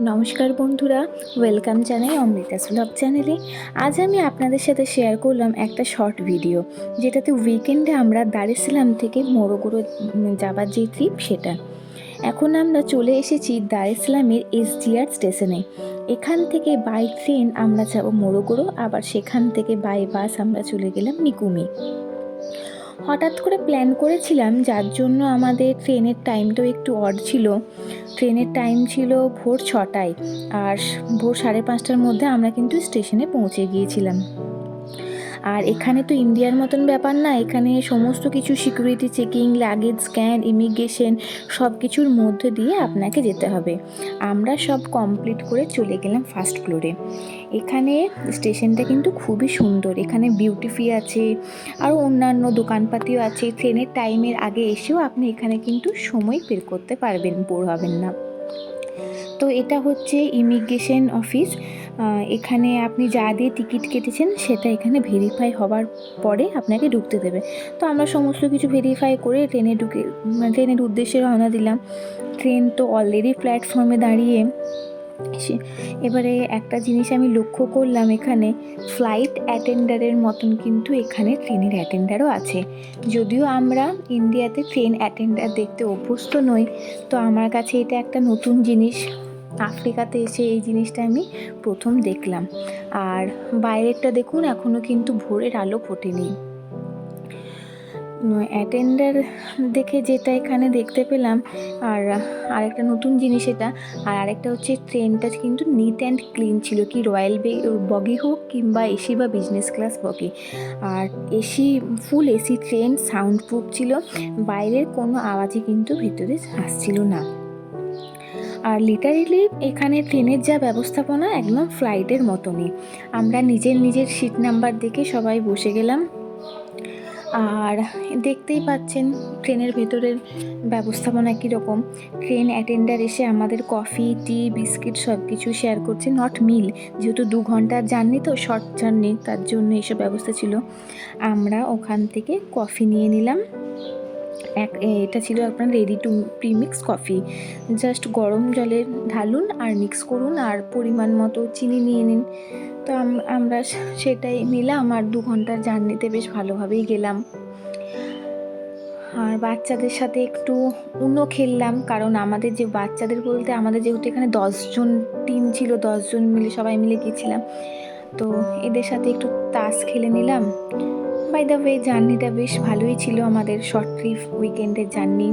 নমস্কার বন্ধুরা ওয়েলকাম জানাই অমৃতাস ব্লগ চ্যানেলে আজ আমি আপনাদের সাথে শেয়ার করলাম একটা শর্ট ভিডিও যেটাতে উইকেন্ডে আমরা দারেসালাম থেকে মোরগোড়ো যাবার যে ট্রিপ সেটা। এখন আমরা চলে এসেছি দারেসালামের এসডিআর স্টেশনে এখান থেকে বাই ট্রেন আমরা যাব মোরগোড়ো আবার সেখান থেকে বাই বাস আমরা চলে গেলাম মিকুমি হঠাৎ করে প্ল্যান করেছিলাম, যার জন্য আমাদের ট্রেনের টাইমটাও একটু অড ছিল। ট্রেনের টাইম ছিল ভোর ছটায়, আর ভোর সাড়ে পাঁচটার মধ্যে আমরা কিন্তু স্টেশনে পৌঁছে গিয়েছিলাম। আর এখানে তো ইন্ডিয়ার মতন ব্যাপার না, এখানে সমস্ত কিছু security checking luggage scan immigration সব কিছুর মধ্যে দিয়ে আপনাকে যেতে হবে। আমরা সব কমপ্লিট করে চলে গেলাম ফার্স্ট ফ্লোরে এখানে স্টেশনটা কিন্তু খুবই সুন্দর, এখানে বিউটিফি আছে আর অন্যান্য দোকানপাতিও আছে। ট্রেনের টাইমের আগে এসেও আপনি এখানে কিন্তু সময় বের করতে পারবেন, বোর হবেন না। তো এটা হচ্ছে ইমিগ্রেশন অফিস এখানে আপনি যা দিয়ে টিকিট কেটেছেন সেটা এখানে ভেরিফাই হবার পরে আপনাকে ঢুকতে দেবে। তো আমরা সমস্ত কিছু ভেরিফাই করে ট্রেনে ঢুকে মানে ট্রেনের উদ্দেশ্যে রওনা দিলাম। ট্রেন তো অলরেডি প্ল্যাটফর্মে দাঁড়িয়ে সে, এবারে একটা জিনিস আমি লক্ষ্য করলাম এখানে ফ্লাইট অ্যাটেন্ডারের মতন কিন্তু এখানে ট্রেনের অ্যাটেন্ডারও আছে। যদিও আমরা ইন্ডিয়াতে ট্রেন অ্যাটেন্ডার দেখতে অভ্যস্ত নই, তো আমার কাছে এটা একটা নতুন জিনিস আফ্রিকাতে এসে এই জিনিসটা আমি প্রথম দেখলাম। আর বাইরেরটা দেখুন এখনও কিন্তু ভোরের আলো ফোটেনি। অ্যাটেন্ডার দেখে যেটা এখানে দেখতে পেলাম, আর আরেকটা নতুন জিনিস এটা, আর আরেকটা হচ্ছে ট্রেনটা কিন্তু নিট অ্যান্ড ক্লিন ছিল, কি রয়্যাল বে বগি হোক কিংবা এসি বা বিজনেস ক্লাস বগি। আর AC full AC train sound proof ছিল, বাইরের কোনো আওয়াজই কিন্তু ভিতরে আসছিল না। আর লিটারেলি এখানে ট্রেনের যা ব্যবস্থাপনা একদম ফ্লাইটের মতনই। আমরা নিজের নিজের সিট নাম্বার দেখে সবাই বসে গেলাম। আর দেখতেই পাচ্ছেন ট্রেনের ভেতরের ব্যবস্থাপনা কীরকম। ট্রেন অ্যাটেন্ডার এসে আমাদের কফি টি বিস্কিট সব কিছু শেয়ার করছে নট মিল যেহেতু দু ঘণ্টার জার্নি তো শর্ট জার্নি তার জন্য এসব ব্যবস্থা ছিল। আমরা ওখান থেকে কফি নিয়ে নিলাম। এক এটা ছিল আপনার ready to premix coffee just গরম জলে ঢালুন আর মিক্স করুন আর পরিমাণ মতো চিনি নিয়ে নিন। তো আমরা সেটাই নিলাম আর দু ঘণ্টার জার্নিতে বেশ ভালোভাবেই গেলাম। আর বাচ্চাদের সাথে একটু উনো খেললাম, কারণ আমাদের যে বাচ্চাদের বলতে আমাদের যেহেতু এখানে দশজন টিম ছিল দশজন মিলে সবাই মিলে গেছিলাম। তো এদের সাথে একটু তাস খেলে নিলাম। বাই দ্য ওয়ে জার্নিটা বেশ ভালোই ছিল আমাদের শর্ট ট্রিপ উইকেন্ডের জার্নি